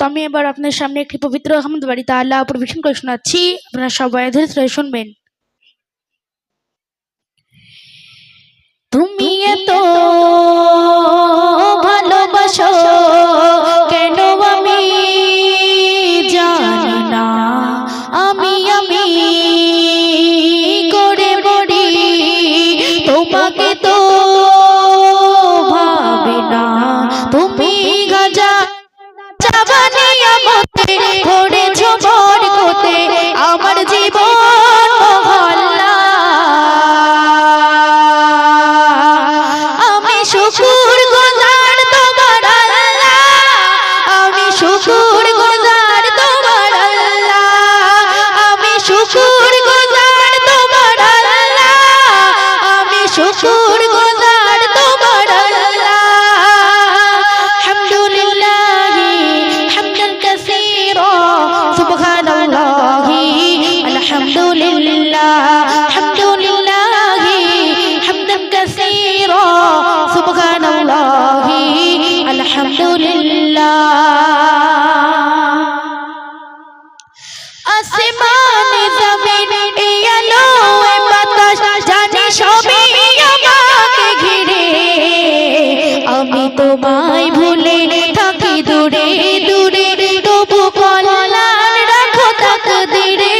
আমি এবার আপনার সামনে একটি পবিত্র আহমদ বাড়িতে আল্লাহ পরিবেশন করে শোনাচ্ছি আপনারা সবাই ধরে শুনবেন সুর গো তোমায় ভুলে থাকি দূরে দূরে। তবু কল্যাণ রাখো তাক দিরে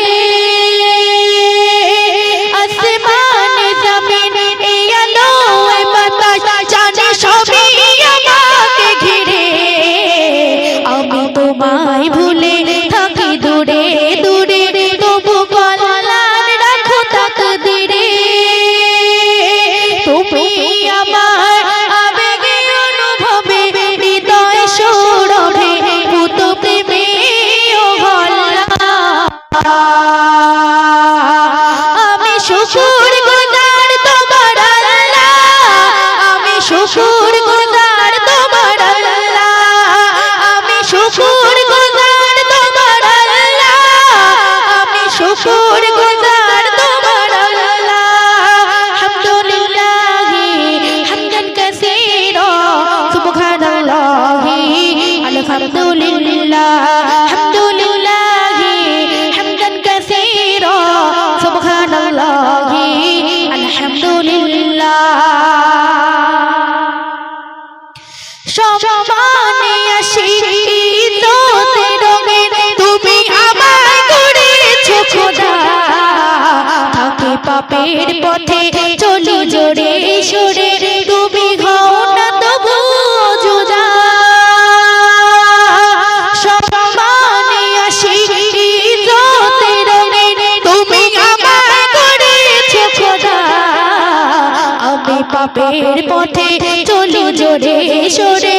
আসমানে শুকুর গুজার তোমার আমি শুকুর গুজার তোমার আমি শুকুর পাপের পথে চলি জোরে সরে তুমি পাপের পথে চলু জোরে সোরে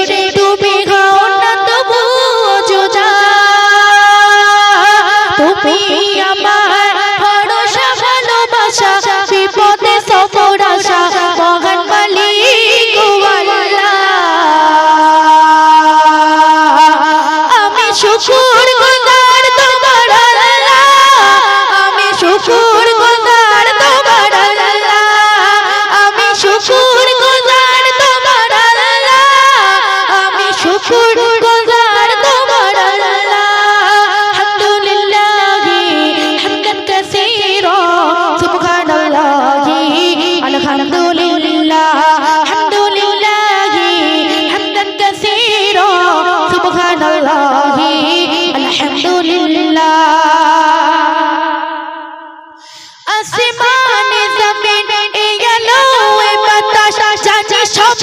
শুকুর গুজার তোমার আলহামদুলিল্লাহি হামদান কাসীরা সুবহানাল্লাহি আলহামদুলিল্লাহ হামদুলিল্লাহি হামদান কাসীরা সুবহানাল্লাহি আলহামদুলিল্লাহ আসমানে জমিনে এই আলো বাতাস সাজে সব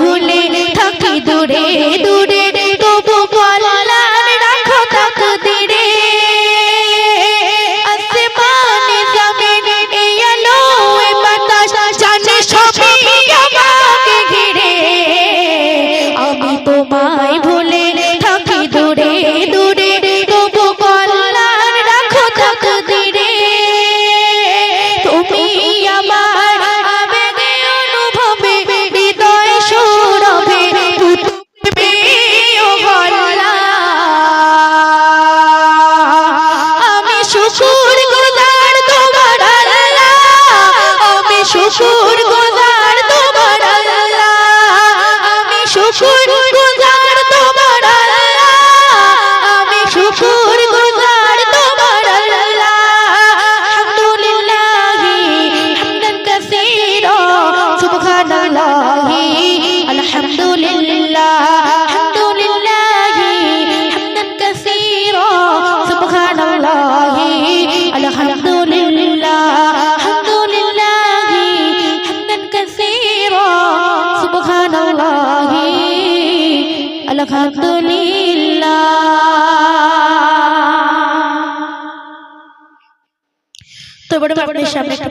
ভুলে থাকি দূরে দূরে। আলহামদুলিল্লাহ। তো এবারে আপনার সামনে